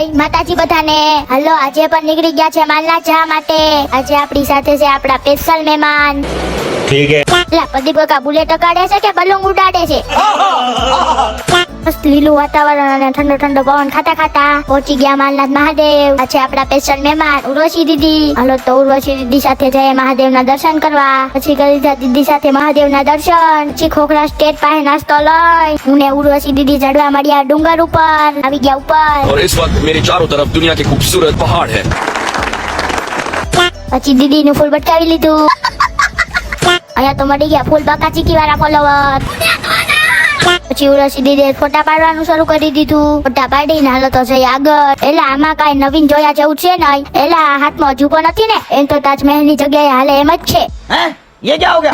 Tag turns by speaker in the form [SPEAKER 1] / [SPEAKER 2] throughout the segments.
[SPEAKER 1] જય માતાજી બધાને. હલો આજે પણ નીકળી ગયા છે માલના ચા માટે. આજે આપણી સાથે છે આપણા સ્પેશિયલ મહેમાન.
[SPEAKER 2] ઠીક હે
[SPEAKER 1] લા પ્રદીપ કાકા બુલેટ અકાડે છે કે બલૂંગ ઉડાડે છે? મસ્ત લીલું વાતાવરણ અને ઠંડો ઠંડો પવન ખાતા ખાતા પહોંચી ગયા માલનાથ મહાદેવ આ છે આપણા સ્પેશિયલ મહેમાન ઉર્વશી દીદી હાલો તો ઉર્વશી દીદી સાથે જઈએ મહાદેવના દર્શન કરવા પછી કરી લીધા દીદી સાથે મહાદેવના દર્શન પછી ખોખરા સ્ટેટ પાસે નાસ્તો લઈ હું ને ઉર્વશી દીદી ચડવા મળ્યા ડુંગર ઉપર આવી ગયા ઉપર
[SPEAKER 3] और इस वक्त मेरे चारों तरफ दुनिया के खूबसूरत पहाड़ है
[SPEAKER 1] પછી દીદી નું ફૂલ બટકાવી લીધું અહીંયા તો મળી ગયા ફૂલ બાકા ચીકી વાળા ફોલોવર પછી ઉરસી દીદી ફોટા પાડવાનું શરૂ કરી દીધું ફોટા પાડીને હાલો તો જઈ આગળ એલા આમાં કાંઈ નવીન જોયા જેવું છે નહીં એલા હાથમાં જુબો નથી ને એમ તો તાજમહેલ ની જગ્યાએ હાલે એમ જ છે
[SPEAKER 4] हैं ये क्या हो गया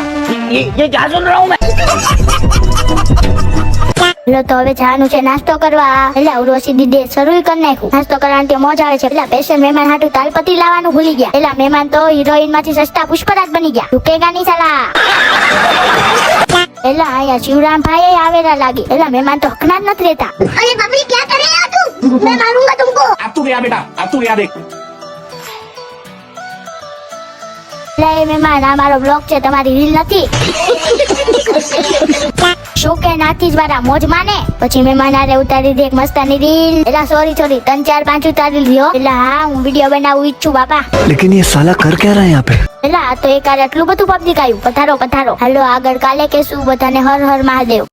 [SPEAKER 4] ये ये क्या सुन रहा हूँ मैं
[SPEAKER 1] હાલો તો હવે જવાનું છે નાસ્તો કરવા એટલે ઉર્વશી દીદી શરૂ કરી નાખ્યું નાસ્તો કરવાની તો મોજ આવે છે પેલા પેશન મહેમાન હાટું તાલપતિ લાવવાનું ભૂલી ગયા પેલા મહેમાન તો હિરોઈન માંથી સસ્તા પુષ્પરાજ બની ગયા રૂકેગા નહીં સાલા એલા આયા શિવરામભાઈ આવેલા લાગે. એલા મહેમાન તો હકના જ નથી રહેતા.
[SPEAKER 5] અરે બાપરી ક્યાં કરે આ તું? મેં મારૂંગા
[SPEAKER 2] તુમકો આ તું ગયા બેટા આ તું ગયા
[SPEAKER 1] દેખ લે મહેમાન આ મારો બ્લોગ છે તમારી રીલ નથી. શું કે નાથી જ મારા મોજ માને? પછી મહેમાન આરે ઉતારી દે મસ્તાની રીલ. એલા સોરી સોરી ત્રણ ચાર પાંચ ઉતારી લ્યો. એટલે હા હું વીડિયો બનાવું ઈચ્છું બાપા.
[SPEAKER 6] લેકિન યે સાલા કર ક્યા રહા યહાં પે
[SPEAKER 1] એલા આ તો એક આટલું બધું પબ્લિક આવ્યું. પધારો પધારો. હાલો આગળ કાલે કેશું બધાને હર હર મહાદેવ.